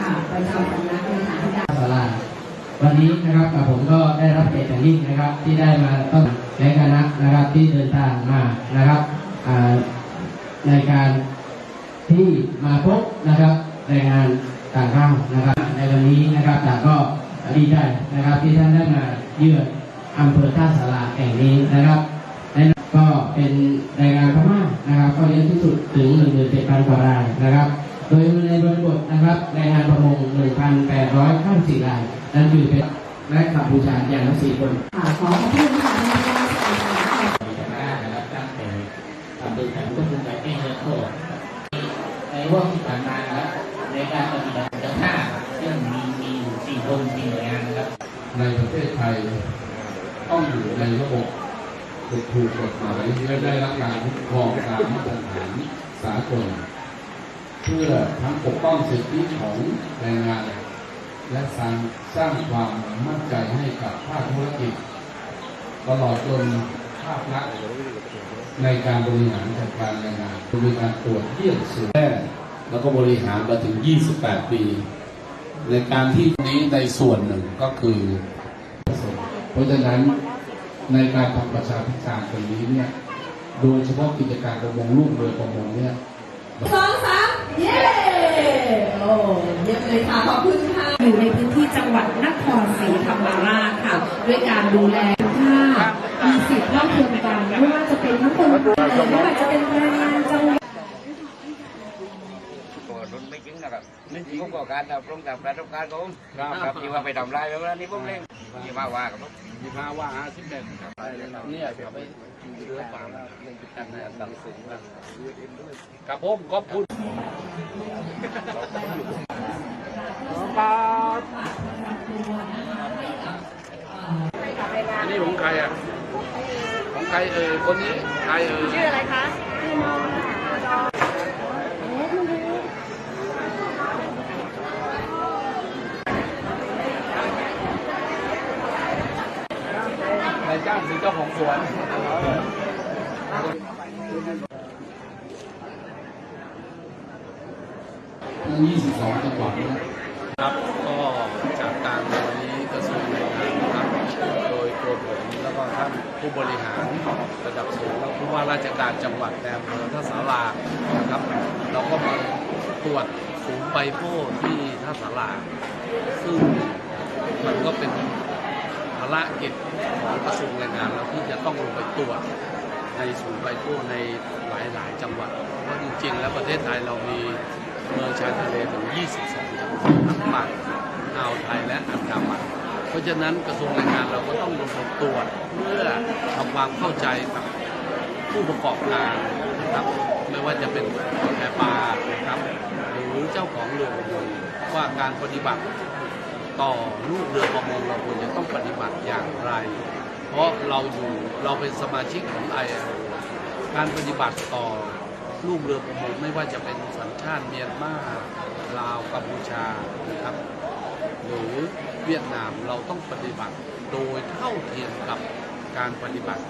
ค่ะประจำสำนักเลขาธิการศาลาวันนี้นะครับกับผมก็ได้รับเกียรติอย่างยิ่งนะครับ ที่ได้มาต้อนและคณะนะครับที่เดินทางมานะครับในการที่มาพบนะครับแรงงานต่างด้าวนะครับ ในวันนี้นะครับแต่ก็ดีใจนะครับที่ท่านได้มาเยือนอำเภอท่าสาราแห่งนี้นะครับและก็เป็นแรงงานพม่านะครับ ก็เยอะที่สุดถึง1 7 0 0 0กว่ารายนะครับ โดยในบริบทนะครับแรงงานประมง 1,894ราย นั่นคือเป็นและกัมพูชาอย่างละสี่คนขอขอบคุณค่ะในการสื่อสารค่ะนะครับตั้งแต่ทำโดยการควบคุมการแก้ไขโทษในว่าที่ผ่านมานะครับในการปฏิบัติจะห้าซึ่งมีมีสี่คนสี่หน่วยงานนะครับ ในประเทศไทยต้องอยู่ในระบบถูกถูกกฎหมายและได้รับการคุ้มครองตามมาตรฐานสากล เพื่อทั้งปกป้องสิทธิของแรงงาน และสร้างสร้างความมั่นใจให้กับภาคธุรกิจ ตลอดจนภาครัฐในการบริหารจัดการแรงงานมีการตรวจเยี่ยมสูงแรกแล้วก็บริหารมาถึง 28 ปี ในการที่นี้ในส่วนหนึ่งก็คือ เพราะฉะนั้นในการทำประชาพิจารณ์ตรงนี้เนี่ย โดยเฉพาะกิจการประมงลูกเรือประมงเนี่ยสองสาม เย้โอ้เยี่ยมเลยค่ะขอบคุณค่ะอยู่ในพื้นที่จังหวัดนครศรีธรรมราชค่ะ ด้วยการดูแลถ้ามีสิทธิ์เท่าเทียมกันไม่ว่าจะเป็นทั้งคนไทยไม่ว่าจะเป็นแรงงานจังหวัด ตัวรุ่ นะครับนี่ผมก็การดับรงดับประสบการณ์ผมครับที่ว่าไปทำลายแล้วนี่ผมเล่นที่มาว่ากับผมมีภาวะอาชีพเด่นเนี่ยเดี๋ยวไปเรื่อฝั่งเล่นกันในต่างสูงครับกับผมขอบคุณอันนี้ของใครอะของใครเอ่ยคนนี้ใครเอ่ยชื่ออะไรคะ จ้างคือเจ้าของสวนทั้ง22จังหวัดเนี่ยครับก็จากการวันนี้กระทรวงแรงงานนะครับโดยตัวผมแล้วก็ท่านผู้บริหารระดับสูงและผู้ว่าราชการจังหวัดในอำเภอท่าสารานะครับ เราก็มาตรวจฝูงไบโพที่ท่าสาราซึ่งมันก็เป็น ภารกิจของกระทรวงแรงงานแล้วที่จะต้องลงไปตรวจในศูนย์ไบโพในหลาย ๆ จังหวัดเพราะจริง ๆ แล้วประเทศไทยเรามีเมืองชายทะเลถึง 22 จังหวัดทั้งฝั่งอ่าวไทยและอันดามันเพราะฉะนั้นกระทรวงแรงงานเราก็ต้องลงไปตรวจเพื่อทำความเข้าใจกับผู้ประกอบการนะครับไม่ว่าจะเป็นแพปลานะครับหรือเจ้าของเรือประมงว่าการปฏิบัติ ต่อลูกเรือประมงเราควรจะต้องปฏิบัติอย่างไร เพราะเราอยู่เราเป็นสมาชิกของ ILO การปฏิบัติต่อลูกเรือประมงไม่ว่าจะเป็นสัญชาติเมียนมาลาวกัมพูชานะครับหรือเวียดนามเราต้องปฏิบัติโดยเท่าเทียมกับการปฏิบัติ